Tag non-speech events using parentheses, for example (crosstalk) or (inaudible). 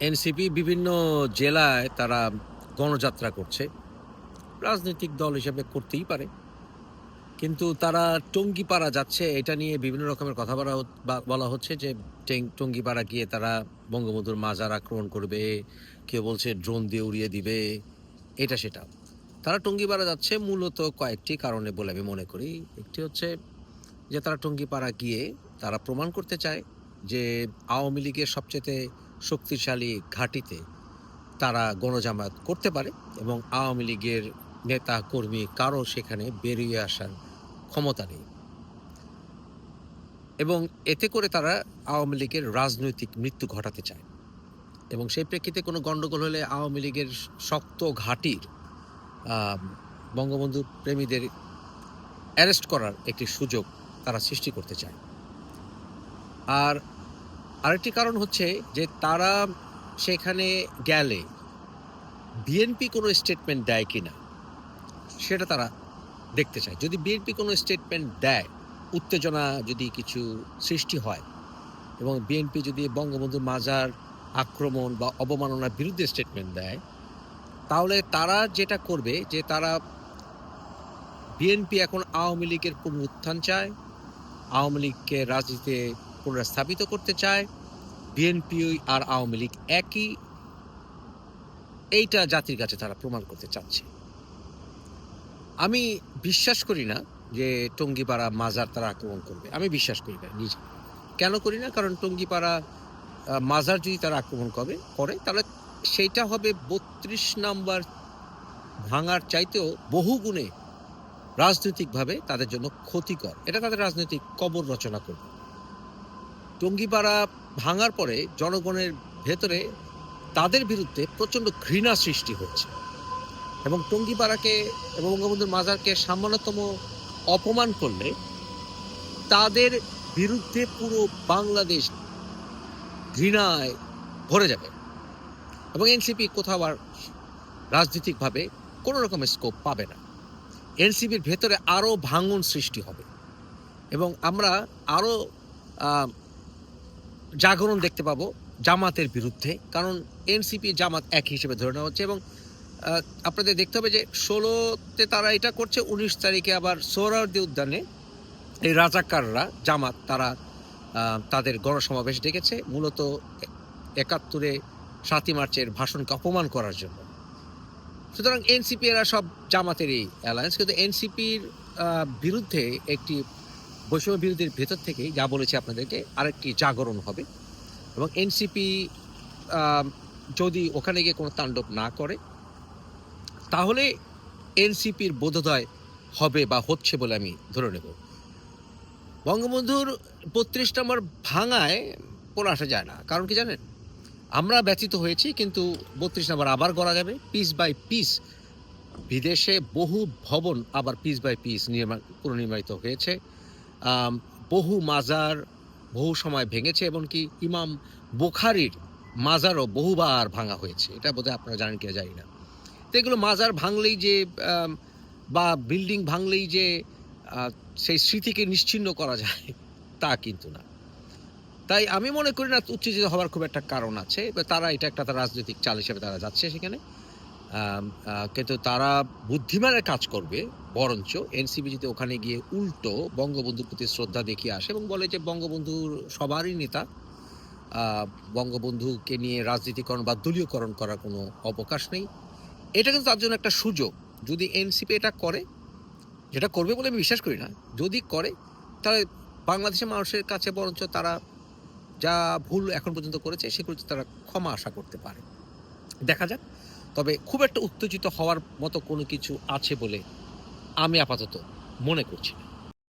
NCP বিভিন্ন জেলায় তারা গণযাত্রা করছে। রাজনৈতিক দল হিসেবে করতেই পারে। কিন্তু তারা টঙ্গিপাড়া যাচ্ছে, এটা নিয়ে বিভিন্ন রকমের কথা বলা বলা হচ্ছে যে টঙ্গিপাড়া গিয়ে তারা বঙ্গবন্ধুর মাজার আক্রমণ করবে, কেউ বলছে ড্রোন দিয়ে উড়িয়ে দিবে, এটা সেটা। তারা টঙ্গিপাড়া যাচ্ছে মূলত কয়েকটি কারণে বলে আমি মনে করি। একটি হচ্ছে যে তারা টঙ্গিপাড়া গিয়ে তারা প্রমাণ করতে চায় যে আওয়ামী লীগের সবচেয়ে শক্তিশালী ঘাঁটিতে তারা গণজামায়াত করতে পারে এবং আওয়ামী লীগের নেতা, কর্মী কারও সেখানে বেরিয়ে আসার ক্ষমতা নেই। এবং এতে করে তারা আওয়ামী লীগের রাজনৈতিক মৃত্যু ঘটাতে চায়। এবং সেই প্রেক্ষিতে কোনো গণ্ডগোল হলে আওয়ামী লীগের শক্ত ঘাঁটির বঙ্গবন্ধু প্রেমীদের অ্যারেস্ট করার একটি সুযোগ তারা সৃষ্টি করতে চায়। আর আরেকটি কারণ হচ্ছে যে তারা সেখানে গেলে বিএনপি কোনো স্টেটমেন্ট দেয় কি না সেটা তারা দেখতে চায়। যদি বিএনপি কোনো স্টেটমেন্ট দেয়, উত্তেজনা যদি কিছু সৃষ্টি হয় এবং বিএনপি যদি বঙ্গবন্ধুর মাজার আক্রমণ বা অবমাননার বিরুদ্ধে স্টেটমেন্ট দেয়, তাহলে তারা যেটা করবে যে তারা বিএনপি এখন আওয়ামী লীগের পুনরুত্থান চায়, আওয়ামী লীগকে রাজনীতিতে পুনরস্থাপিত করতে চায়। বিএনপি আর আওয়ামী লীগ একই। এইটা জাতির কাছে তারা প্রমাণ করতে চাচ্ছে। আমি বিশ্বাস করি না যে টঙ্গিপাড়া মাজার তারা আক্রমণ করবে। আমি বিশ্বাস করি না নিজে। কেন করি না? কারণ টঙ্গিপাড়া মাজার যদি তারা আক্রমণ করে করে, তাহলে সেইটা হবে বত্রিশ নাম্বার ভাঙার চাইতেও বহু গুণে রাজনৈতিকভাবে তাদের জন্য ক্ষতিকর। এটা তাদের রাজনৈতিক কবর রচনা করবে। টঙ্গিপাড়া ভাঙার পরে জনগণের ভেতরে তাদের বিরুদ্ধে প্রচণ্ড ঘৃণা সৃষ্টি হচ্ছে। এবং টঙ্গিপাড়াকে এবং বঙ্গবন্ধুর মাজারকে সামান্যতম অপমান করলে তাদের বিরুদ্ধে পুরো বাংলাদেশ ঘৃণায় ভরে যাবে। এবং এনসিপি কোথাও আর রাজনৈতিকভাবে কোনো রকমের স্কোপ পাবে না। এনসিপির ভেতরে আরও ভাঙন সৃষ্টি হবে। এবং আমরা আরও জাগরণ দেখতে পাবো জামাতের বিরুদ্ধে, কারণ এনসিপি জামাত এক হিসেবে ধরে নেওয়া হচ্ছে এবং আপনাদের দেখতে হবে যে ষোলোতে তারা এটা করছে, উনিশ তারিখে আবার সোহরাওয়ার্দী উদ্যানে এই রাজাকাররা জামাত তারা তাদের গণসমাবেশ ডেকেছে, মূলত একাত্তরে সাতই মার্চের ভাষণকে অপমান করার জন্য। সুতরাং এনসিপি এরা সব জামাতেরই অ্যালায়েন্স কিন্তু এনসিপির বিরুদ্ধে একটি বৈষম্য বিরোধীর ভেতর থেকেই যা বলেছি আপনাদেরকে, আরেকটি জাগরণ হবে। এবং এনসিপি যদি ওখানে গিয়ে কোনো তাণ্ডব না করে, তাহলে এনসিপির বোধোদয় হবে বা হচ্ছে বলে আমি ধরে নেব। বঙ্গবন্ধুর বত্রিশ নম্বর ভাঙায় পড়ে আসা যায় না। কারণ কি জানেন? আমরা ব্যতীত হয়েছি, কিন্তু বত্রিশ নম্বর আবার করা যাবে। পিস বাই পিস বিদেশে বহু ভবন আবার পিস বাই পিস নির্মাণ পুনর্নির্মিত হয়েছে। বহু মাজার বহু সময় ভেঙেছে এবং কি ইমাম বোখারির মাজারও বহুবার ভাঙা হয়েছে। এটা বোধহয় আপনারা জানেন কিনা জানি না। তো এগুলো মাজার ভাঙলেই যে বা বিল্ডিং ভাঙলেই যে সেই স্মৃতিকে নিশ্চিহ্ন করা যায়, (laughs) তা কিন্তু না। তাই আমি মনে করি না, উত্তেজিত হওয়ার খুব একটা কারণ আছে তারা এটা একটা রাজনৈতিক চাল হিসেবে তারা যাচ্ছে সেখানে। কিন্তু তারা বুদ্ধিমানের কাজ করবে, বরঞ্চ এনসিপি যদি ওখানে গিয়ে উল্টো বঙ্গবন্ধুর প্রতি শ্রদ্ধা দেখিয়ে আসে এবং বলে যে বঙ্গবন্ধুর সবারই নেতা বঙ্গবন্ধুকে নিয়ে রাজনীতিকরণ বা দলীয়করণ করার কোনো অবকাশ নেই। এটা কিন্তু তার জন্য একটা সুযোগ। যদি এনসিপি এটা করে, যেটা করবে বলে আমি বিশ্বাস করি না, যদি করে, তাহলে বাংলাদেশের মানুষের কাছে বরঞ্চ তারা যা ভুল এখন পর্যন্ত করেছে সেগুলো তারা ক্ষমা আশা করতে পারে। দেখা যাক। তবে খুব একটা উত্তেজিত হওয়ার মতো কোনো কিছু আছে বলে আমি আপাতত মনে করছি না।